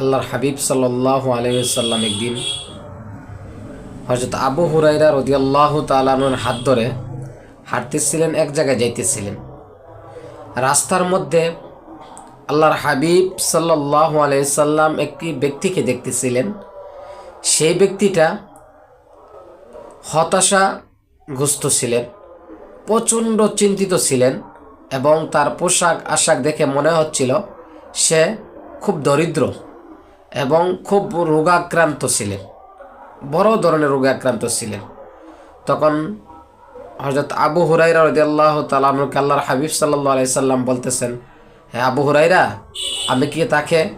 আল্লাহর হাবিব সাল্লাহ আলহিসাল্লাম একদিন হজরত আবু হুরাইরা রদি আল্লাহ তালানোর হাত ধরে হাঁটতেছিলেন, এক জায়গায় যাইতেছিলেন। রাস্তার মধ্যে আল্লাহর হাবিব সাল্লাহ আলাইসাল্লাম একটি ব্যক্তিকে দেখতেছিলেন। সেই ব্যক্তিটা হতাশাগ্রস্ত ছিলেন, প্রচণ্ড চিন্তিত ছিলেন এবং তার পোশাক আশাক দেখে মনে হচ্ছিল সে খুব দরিদ্র। এবং খুব রোগাক্রান্ত ছিলেন। বড় ধরনের রোগে আক্রান্ত ছিলেন। তখন হজরত আবু হুরাইরা রদি আল্লাহ তালামকে আল্লাহর হাবিব সাল্লাহ আলাই সাল্লাম বলতেছেন হ্যাঁ আবু হুরাইরা আমি কি তাকে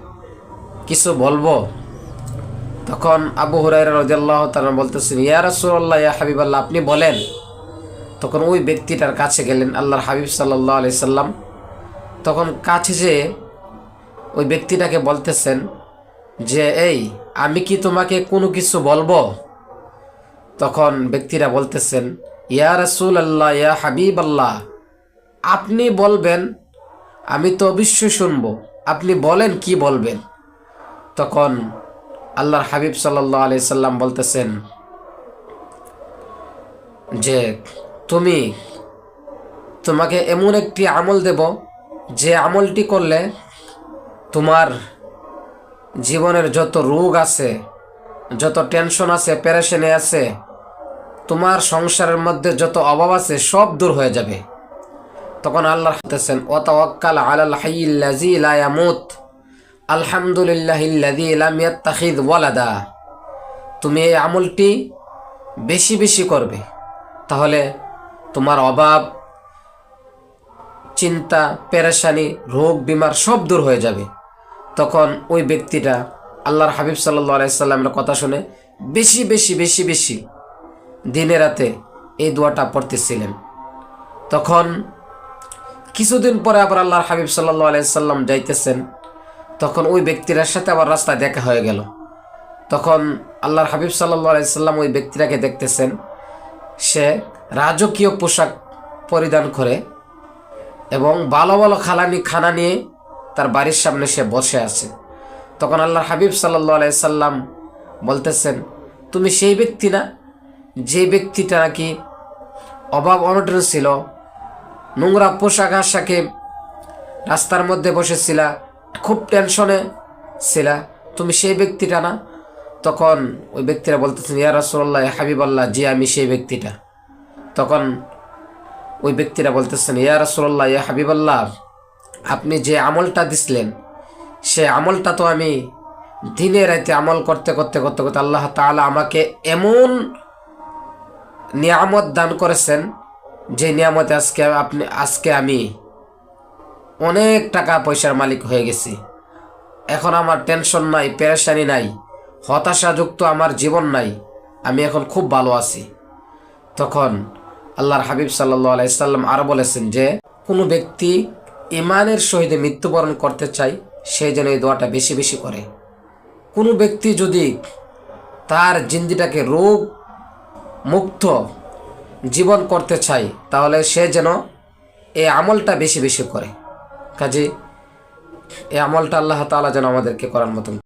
কিছু বলব? তখন আবু হুরাইরা রদি আল্লাহ তালাম বলতেছেন, ইয়া রসুল্লাহ ইয়া হাবিব আল্লাহ আপনি বলেন। তখন ওই ব্যক্তিটার কাছে গেলেন আল্লাহর হাবিব সাল্লাহ আলি সাল্লাম। তখন কাছে যে ওই ব্যক্তিটাকে বলতেছেন যে, এই, আমি কি তোমাকে কোনো কিছু বলব? তখন ব্যক্তিরা বলতেছেন, ইয়া রসুল আল্লাহ ইয়া হাবিব আল্লাহ আপনি বলবেন, আমি তো অবশ্যই শুনব, আপনি বলেন কি বলবেন? তখন আল্লাহর হাবিব সাল্লাহ আলি সাল্লাম বলতেছেন, যে, তুমি, তোমাকে এমন একটি আমল দেব, যে আমলটি করলে তোমার জীবনের যত রোগ আছে, যত টেনশন আছে প্যারেশানি আছে, তোমার সংসারের মধ্যে যত অভাব আছে, সব দূর হয়ে যাবে। তখন আল্লাহ হাতেছেন ও তাওয়াক্কাল আলাল হাইয়িল্লাযী লা ইয়ামুত। আলহামদুলিল্লাহিল্লাযী লাম ইয়াত্তাখিয ওয়ালাদা। তুমি এই আমলটি বেশি বেশি করবে। তাহলে তোমার অভাব, চিন্তা, পেরেশানি, রোগ, বিমার সব দূর হয়ে যাবে। তখন ওই ব্যক্তিটা আল্লাহর হাবিব সাল্লাহ আলাইসাল্লামের কথা শুনে বেশি বেশি বেশি বেশি দিনে রাতে এই দোয়াটা পড়তেছিলেন। তখন কিছুদিন পরে আবার আল্লাহর হাবিব সাল্লাহ আলাইসাল্লাম যাইতেছেন। তখন ওই ব্যক্তিটার সাথে আবার রাস্তায় দেখা হয়ে গেল। তখন আল্লাহর হাবিব সাল্লাহ আলাইসাল্লাম ওই ব্যক্তিটাকে দেখতেছেন। সে রাজকীয় পোশাক পরিধান করে এবং ভালো ভালো খালানি, খানা নিয়ে তার বাড়ির সামনে সে বসে আছে। তখন আল্লাহর হাবিব সাল্লাহ আলাইসাল্লাম বলতেছেন, তুমি সেই ব্যক্তি না? যে ব্যক্তিটা নাকি অভাব অনটন ছিল, নোংরা পোশাক আশাকে রাস্তার মধ্যে বসেছিলা, খুব টেনশনে ছিলা, তুমি সেই ব্যক্তিটা না? তখন ওই ব্যক্তিরা বলতেছেন, ইয়া রসল্লাহ হাবিবাল্লাহ, জি, আমি সেই ব্যক্তিটা। তখন ওই ব্যক্তিরা বলতেছেন, ইয়া রসল্লাহ ইয়া হাবিবাল্লাহ। আপনি যে আমলটা দিছিলেন, সে আমলটা তো আমি দিনে রাতে আমল করতে করতে করতে করতে আল্লাহ তাআলা আমাকে এমন নিয়ামত দান করেছেন, যে নিয়ামতে আজকে আপনি, আজকে আমি অনেক টাকা পয়সার মালিক হয়ে গেছি। এখন আমার টেনশন নাই, পেরেশানি নাই, হতাশাযুক্ত আমার জীবন নাই, আমি এখন খুব ভালো আছি। তখন আল্লাহর হাবিব সাল্লাহ আলাইসাল্লাম আরও বলেছেন যে, কোনো ব্যক্তি ইমানের সহিত মৃত্যুবরণ করতে চাই সেই যেন এই দোয়াটা বেশি বেশি করে। কোনো ব্যক্তি যদি তার জিন্দিটাকে রোগ মুক্ত জীবন করতে চাই তাহলে সে যেন এই আমলটা বেশি বেশি করে। কাজে এই আমলটা আল্লাহ তালা যেন আমাদেরকে করার মতন